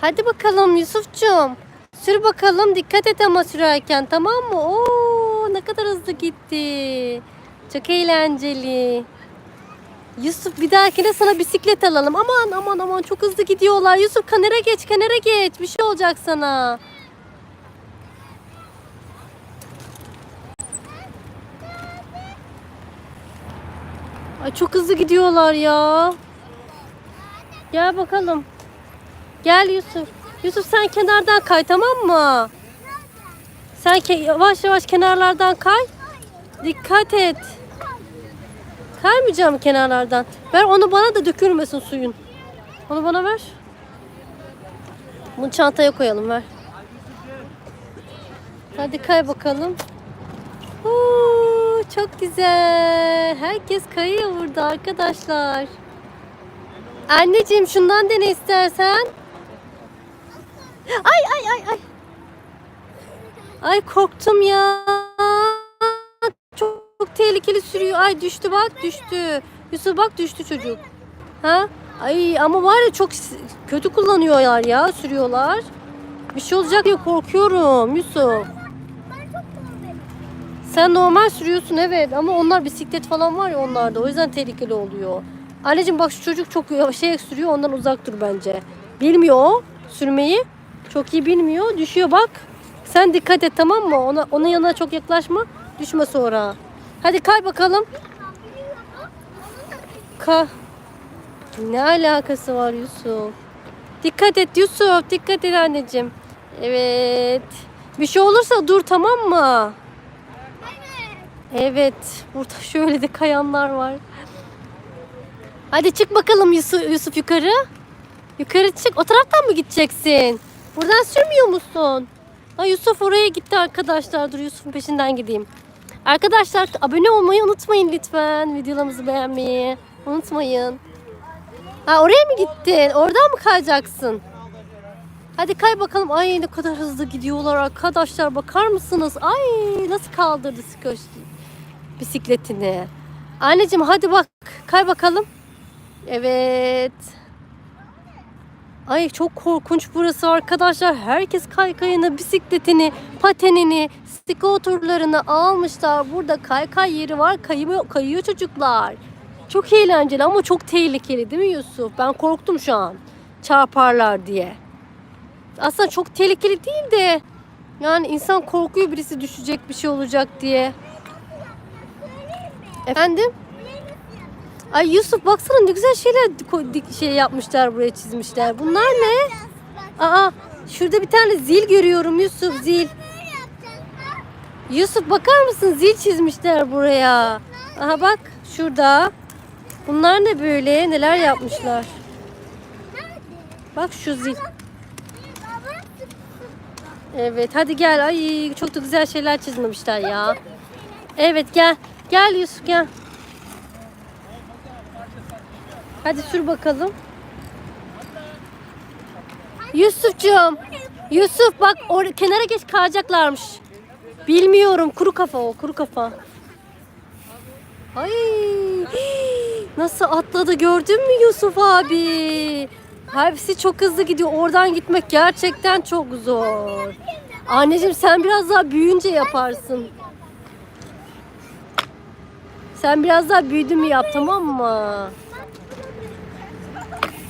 Hadi bakalım Yusuf'cum. Sür bakalım dikkat et ama sürerken tamam mı? Oo ne kadar hızlı gitti. Çok eğlenceli. Yusuf bir dahakine sana bisiklet alalım. Aman aman aman çok hızlı gidiyorlar. Yusuf kenara geç kenara geç. Bir şey olacak sana. Ay çok hızlı gidiyorlar ya. Gel bakalım. Gel Yusuf. Yusuf sen kenardan kay tamam mı? Sen yavaş yavaş kenarlardan kay. Dikkat et. Kaymayacağım kenarlardan. Ver onu bana da dökülmesin suyun. Onu bana ver. Bunu çantaya koyalım ver. Hadi kay bakalım. Oo, çok güzel. Herkes kayıyor burada arkadaşlar. Anneciğim şundan dene istersen. Ay ay ay ay. Ay korktum ya. Çok, çok tehlikeli sürüyor. Ay düştü bak düştü. Yusuf bak düştü çocuk. Ha? Ay ama var ya çok kötü kullanıyorlar ya sürüyorlar. Bir şey olacak diye korkuyorum Yusuf. Sen normal sürüyorsun evet ama onlar bisiklet falan var ya onlarda o yüzden tehlikeli oluyor. Anneciğim bak şu çocuk çok şey sürüyor ondan uzak dur bence. Bilmiyor sürmeyi. Çok iyi bilmiyor. Düşüyor bak. Sen dikkat et tamam mı? Ona onun yanına çok yaklaşma. Düşme sonra. Hadi kay bakalım. Ka. Ne alakası var Yusuf? Dikkat et Yusuf. Dikkat et anneciğim. Evet. Bir şey olursa dur tamam mı? Evet. Burada şöyle de kayanlar var. Hadi çık bakalım Yusuf, Yusuf yukarı. Yukarı çık. O taraftan mı gideceksin? Buradan sürmüyor musun? Ha, Yusuf oraya gitti arkadaşlar. Dur Yusuf'un peşinden gideyim. Arkadaşlar abone olmayı unutmayın lütfen. Videolarımızı beğenmeyi unutmayın. Ha oraya mı gittin? Oradan mı kayacaksın? Hadi kay bakalım. Ay ne kadar hızlı gidiyorlar arkadaşlar. Bakar mısınız? Ay nasıl kaldırdı skoş bisikletini. Anneciğim hadi bak. Kay bakalım. Evet. Ay çok korkunç burası arkadaşlar. Herkes kaykayını, bisikletini, patenini, skuterlarını almışlar. Burada kaykay yeri var. Kayıyor, kayıyor çocuklar. Çok eğlenceli ama çok tehlikeli değil mi Yusuf? Ben korktum şu an. Çarparlar diye. Aslında çok tehlikeli değil de yani insan korkuyor birisi düşecek bir şey olacak diye. Efendim? Ay Yusuf baksana ne güzel şeyler şey yapmışlar buraya çizmişler. Bunlar ne? Aa şurada bir tane zil görüyorum Yusuf zil. Yusuf bakar mısın zil çizmişler buraya. Aha bak şurada. Bunlar ne böyle neler yapmışlar. Bak şu zil. Evet hadi gel. Ay çok da güzel şeyler çizmemişler ya. Evet gel. Gel Yusuf gel. Hadi sür bakalım. Yusufcuğum. Yusuf bak or kenara geç kayacaklarmış. Bilmiyorum kuru kafa o kuru kafa. Ay nasıl atladı gördün mü Yusuf abi? Hepsi çok hızlı gidiyor. Oradan gitmek gerçekten çok zor. Anneciğim sen biraz daha büyüyünce yaparsın. Sen biraz daha büyüdün mü yap tamam mı?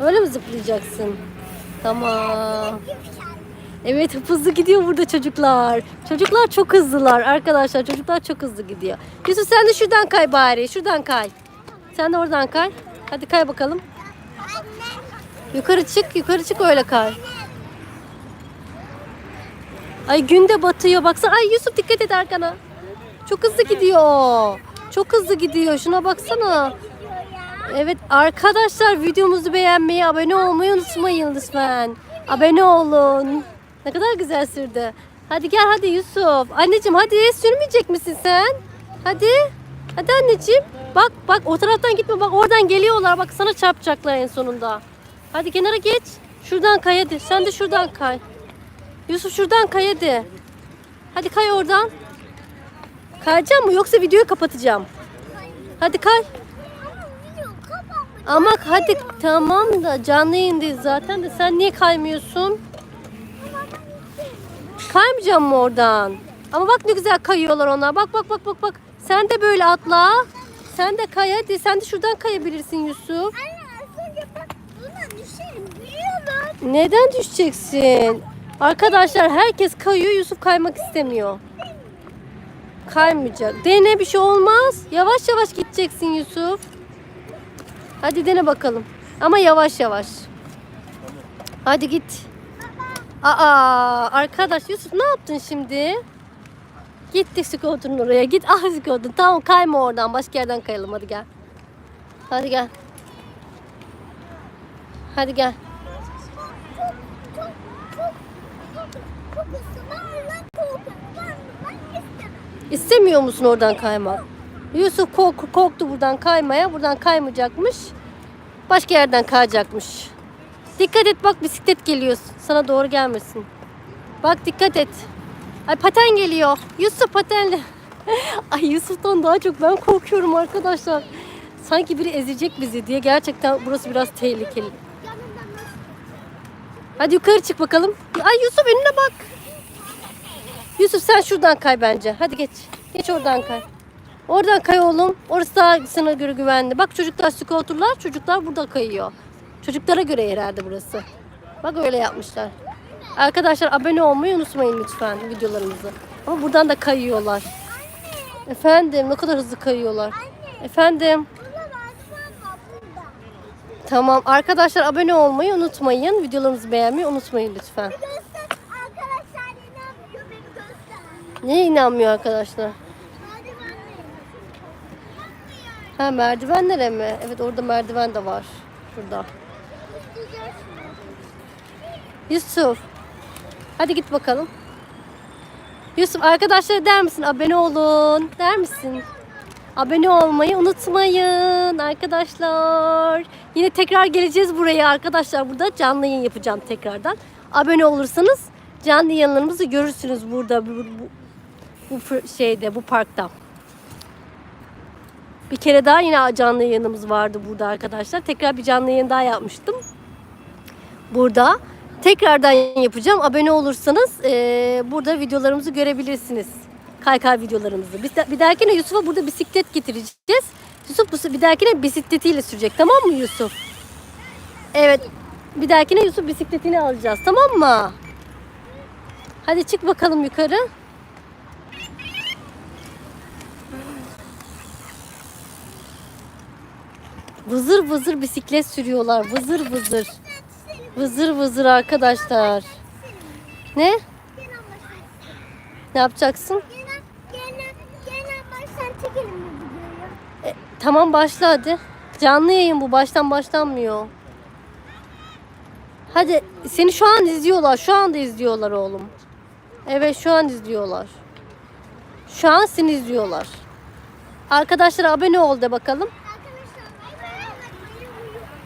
Öyle mi zıplayacaksın? Tamam. Evet hızlı gidiyor burada çocuklar. Çocuklar çok hızlılar arkadaşlar. Çocuklar çok hızlı gidiyor. Yusuf sen de şuradan kay bari. Şuradan kay. Sen de oradan kay. Hadi kay bakalım. Yukarı çık, yukarı çık öyle kay. Ay gün de batıyor baksana. Ay Yusuf dikkat et arkana. Çok hızlı gidiyor. Çok hızlı gidiyor. Şuna baksana. Evet arkadaşlar videomuzu beğenmeyi, abone olmayı unutmayın lütfen. Abone olun. Ne kadar güzel sürdü. Hadi gel hadi Yusuf. Anneciğim hadi sürmeyecek misin sen? Hadi. Hadi anneciğim. Bak bak o taraftan gitme bak oradan geliyorlar. Bak sana çarpacaklar en sonunda. Hadi kenara geç. Şuradan kay hadi. Sen de şuradan kay. Yusuf şuradan kay hadi. Hadi kay oradan. Kayacağım mı yoksa videoyu kapatacağım. Hadi kay. Ama hadi tamam da canlı yayındayız zaten de sen niye kaymıyorsun? Kaymayacağım mı oradan? Ama bak ne güzel kayıyorlar onlar. Bak bak bak bak bak. Sen de böyle atla. Sen de kay hadi. Sen de şuradan kayabilirsin Yusuf. Anne az önce bak buna düşerim biliyorum. Neden düşeceksin? Arkadaşlar herkes kayıyor. Yusuf kaymak istemiyor. Kaymayacak. Dene bir şey olmaz. Yavaş yavaş gideceksin Yusuf. Hadi dene bakalım. Ama yavaş yavaş. Hadi git. Aa arkadaş Yusuf ne yaptın şimdi? Gittik skuterın oraya. Git ah skuter. Tamam kayma oradan. Başka yerden kayalım. Hadi gel. Hadi gel. Hadi gel. İstemiyor musun oradan kaymak? Yusuf kork- korktu buradan kaymaya. Buradan kaymayacakmış. Başka yerden kayacakmış. Dikkat et bak bisiklet geliyor. Sana doğru gelmesin. Bak dikkat et. Ay paten geliyor. Yusuf patenle. Ay Yusuf'tan daha çok ben korkuyorum arkadaşlar. Sanki biri ezecek bizi diye. Gerçekten burası biraz tehlikeli. Hadi yukarı çık bakalım. Ay Yusuf önüne bak. Yusuf sen şuradan kay bence. Hadi geç. Geç oradan kay. Oradan kay oğlum. Orası daha sana göre güvenli. Bak çocuklar skuterlar. Çocuklar burada kayıyor. Çocuklara göre herhalde burası. Bak öyle yapmışlar. Arkadaşlar abone olmayı unutmayın lütfen videolarımızı. Ama buradan da kayıyorlar. Efendim ne kadar hızlı kayıyorlar. Efendim. Var burada. Tamam arkadaşlar abone olmayı unutmayın. Videolarımızı beğenmeyi unutmayın lütfen. Göster arkadaşlar inanmıyor beni göster. Neye inanmıyor arkadaşlar? Ha merdivenlere mi? Evet orada merdiven de var. Şurada. Yusuf. Hadi git bakalım. Yusuf arkadaşlara der misin? Abone olun. Der misin? Abone olmayı unutmayın arkadaşlar. Yine tekrar geleceğiz buraya arkadaşlar. Burada canlı yayın yapacağım tekrardan. Abone olursanız canlı yayınlarımızı görürsünüz burada bu, bu, bu şeyde bu parkta. Bir kere daha yine canlı yayınımız vardı burada arkadaşlar. Tekrar bir canlı yayın daha yapmıştım. Burada tekrardan yapacağım. Abone olursanız eee, burada videolarımızı görebilirsiniz. Kaykay videolarımızı. Bir, bir dahakine Yusuf'a burada bisiklet getireceğiz. Yusuf bu bir dahakine bisikletiyle sürecek. Tamam mı Yusuf? Evet. Bir dahakine Yusuf bisikletini alacağız. Tamam mı? Hadi çık bakalım yukarı. Vızır vızır bisiklet sürüyorlar. Vızır vızır. Vızır vızır arkadaşlar. Ne? Ne yapacaksın? E, tamam başla hadi. Canlı yayın bu. Baştan başlanmıyor. Hadi seni şu an izliyorlar. Şu anda izliyorlar oğlum. Evet şu an izliyorlar. Şu an seni izliyorlar. Arkadaşlar abone ol de bakalım.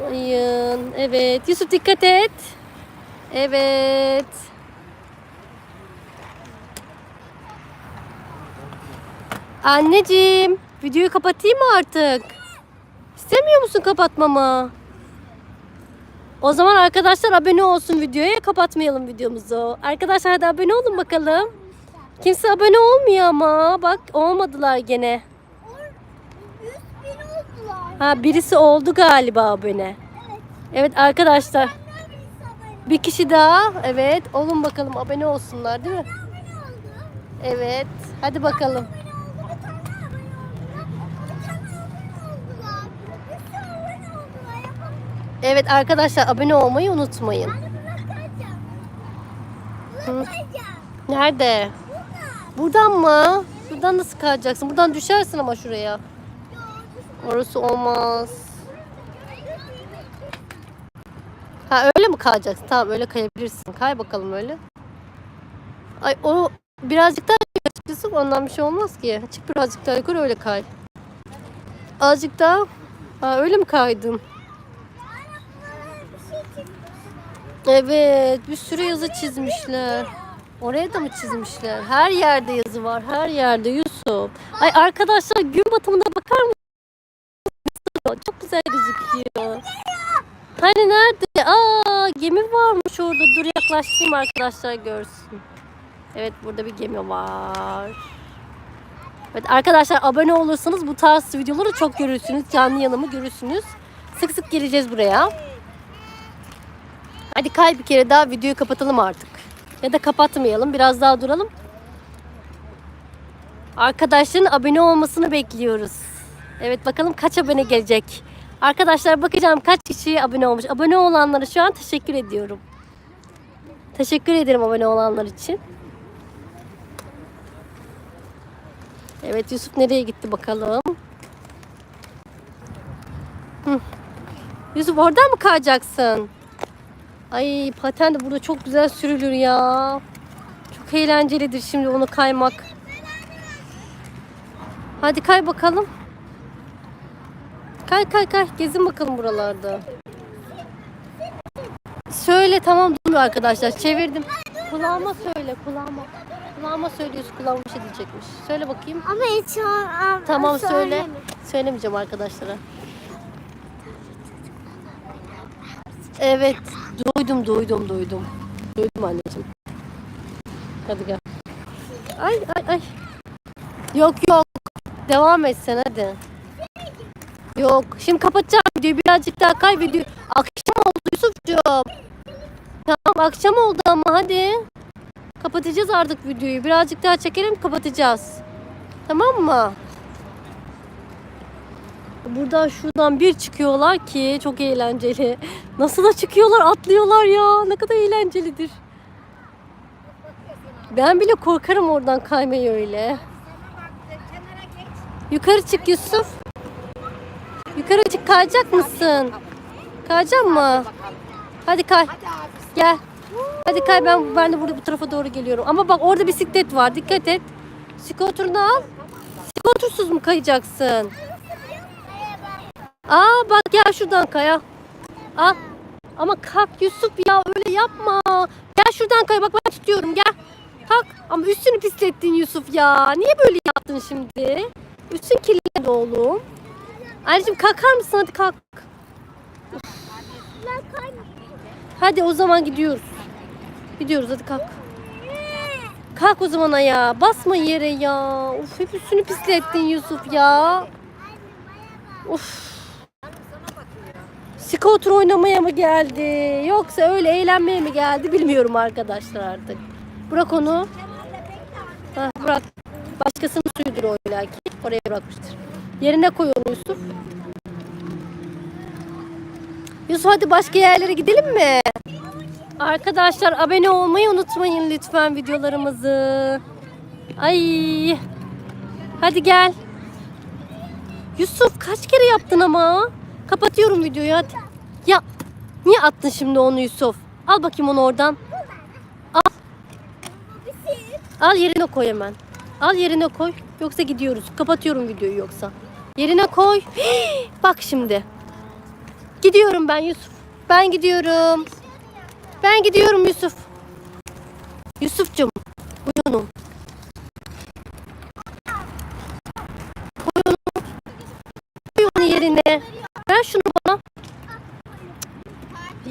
Ayın. Evet. Yusuf dikkat et. Evet. Anneciğim, videoyu kapatayım mı artık? İstemiyor musun kapatmamı? O zaman arkadaşlar abone olsun videoya. Kapatmayalım videomuzu. Arkadaşlar hadi abone olun bakalım. Kimse abone olmuyor ama. Bak olmadılar gene. Ha birisi oldu galiba abone. Evet. Arkadaşlar. Bir kişi daha. Evet. Olun bakalım abone olsunlar değil mi? Evet. Hadi bakalım. Evet arkadaşlar abone olmayı unutmayın. Hı. Nerede? Buradan mı? Buradan nasıl kayacaksın? Buradan düşersin ama şuraya. Orası olmaz. Ha öyle mi kayacaksın? Tamam öyle kayabilirsin. Kay bakalım öyle. Ay o birazcık daha açıkçası ondan bir şey olmaz ki. Çık birazcık daha yukarı öyle kay. Azıcık daha. Ha öyle mi çıkmış. Evet, bir sürü yazı çizmişler. Oraya da mı çizmişler? Her yerde yazı var, her yerde Yusuf. Ay arkadaşlar gün batımına? Çok güzel gözüküyor. Hani nerede? Aa gemi varmış orada. Dur yaklaştırayım arkadaşlar görsün. Evet burada bir gemi var. Evet arkadaşlar abone olursanız bu tarz videoları çok görürsünüz. Canlı yanımı görürsünüz. Sık sık geleceğiz buraya. Hadi kay bir kere daha videoyu kapatalım artık. Ya da kapatmayalım. Biraz daha duralım. Arkadaşların abone olmasını bekliyoruz. Evet bakalım kaç abone gelecek. Arkadaşlar bakacağım kaç kişi abone olmuş. Abone olanlara şu an teşekkür ediyorum. Teşekkür ederim abone olanlar için. Evet Yusuf nereye gitti bakalım. Hı. Yusuf oradan mı kayacaksın? Ay paten de burada çok güzel sürülür ya. Çok eğlencelidir şimdi onu kaymak. Hadi kay bakalım. Kay kay kay. Gezin bakalım buralarda. Söyle tamam durmuyor arkadaşlar. Çevirdim. Kulağıma söyle kulağıma. Kulağıma söylüyorsun kulağıma bir şey diyecekmiş. Söyle bakayım. Ama hiç o- Tamam söyle. söyleme. Söylemeyeceğim arkadaşlara. Evet. Duydum duydum duydum. Duydum anneciğim. Hadi gel. Ay ay ay. Yok yok. Devam et sen hadi. Yok. Şimdi kapatacağım videoyu. Birazcık daha kay video. Akşam oldu Yusufcuğum. Tamam akşam oldu ama hadi. Kapatacağız artık videoyu. Birazcık daha çekelim kapatacağız. Tamam mı? Buradan şuradan bir çıkıyorlar ki çok eğlenceli. Nasıl da çıkıyorlar atlıyorlar ya. Ne kadar eğlencelidir. Ben bile korkarım oradan kaymayı öyle. Yukarı çık Yusuf. Yukarı çık kayacak mısın? Kayacak mı? Hadi kay. Gel. Hadi kay ben ben de burada bu tarafa doğru geliyorum. Ama bak orada bisiklet var. Dikkat et. Skoturunu al. Skotursuz mu kayacaksın? Aa bak gel şuradan kaya. Al. Ama kalk Yusuf ya öyle yapma. Gel şuradan kay bak ben tutuyorum gel. Kalk. Ama üstünü pislettin Yusuf ya. Niye böyle yaptın şimdi? Üstün kirlendi oğlum. Anneciğim kalkar mısın hadi kalk. Hadi o zaman gidiyoruz. Gidiyoruz hadi kalk. Kalk o zaman ayağa. Basma yere ya. Of hep üstünü pislettin Yusuf ya. Of. Scooter oynamaya mı geldi? Yoksa öyle eğlenmeye mi geldi bilmiyorum arkadaşlar artık. Bırak onu. Ha, bırak. Başkasının suyudur o illaki. Oraya bırakmıştır. Yerine koy Yusuf. Yusuf hadi başka yerlere gidelim mi? Arkadaşlar abone olmayı unutmayın lütfen videolarımızı. Ay. Hadi gel. Yusuf kaç kere yaptın ama? Kapatıyorum videoyu hadi. Ya niye attın şimdi onu Yusuf? Al bakayım onu oradan. Al. Al yerine koy hemen. Al yerine koy. Yoksa gidiyoruz. Kapatıyorum videoyu yoksa. Yerine koy. Bak şimdi. Gidiyorum ben Yusuf. Ben gidiyorum. Ben gidiyorum Yusuf. Yusuf'cum. Koy onu. Koy onu. Koy onu yerine. Ver şunu bana.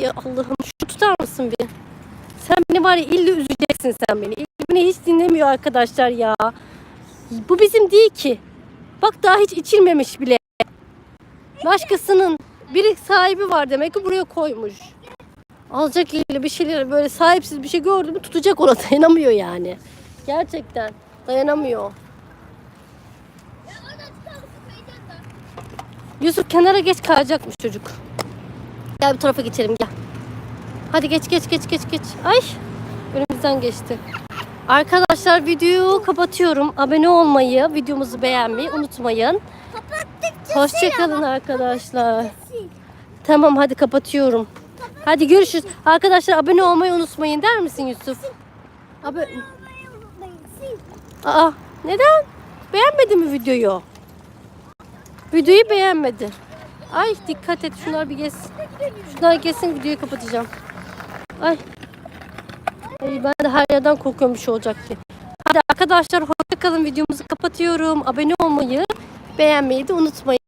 Ya Allah'ım şu tutar mısın bir? Sen beni var ya illa üzeceksin sen beni. Beni hiç dinlemiyor arkadaşlar ya. Bu bizim değil ki. Bak daha hiç içilmemiş bile. Başkasının biri sahibi var demek ki buraya koymuş. Alacak eliyle bir şeyler böyle sahipsiz bir şey gördü mü tutacak ona dayanamıyor yani. Gerçekten dayanamıyor. Yusuf kenara geç kayacakmış çocuk. Gel bu tarafa geçelim gel. Hadi geç geç geç geç geç. Ay önümüzden geçti. Arkadaşlar videoyu kapatıyorum. Abone olmayı, videomuzu beğenmeyi unutmayın. Hoşçakalın arkadaşlar. Tamam hadi kapatıyorum. Hadi görüşürüz. Arkadaşlar abone olmayı unutmayın der misin Yusuf? Abi Aa neden? Beğenmedi mi videoyu? Videoyu beğenmedi. Ay dikkat et şunlar bir geçsin. Şunlar geçsin videoyu kapatacağım. Ay. Ben de her yerden korkuyorum bir şey olacak diye. Hadi arkadaşlar hoşça kalın videomuzu kapatıyorum. Abone olmayı, beğenmeyi de unutmayın.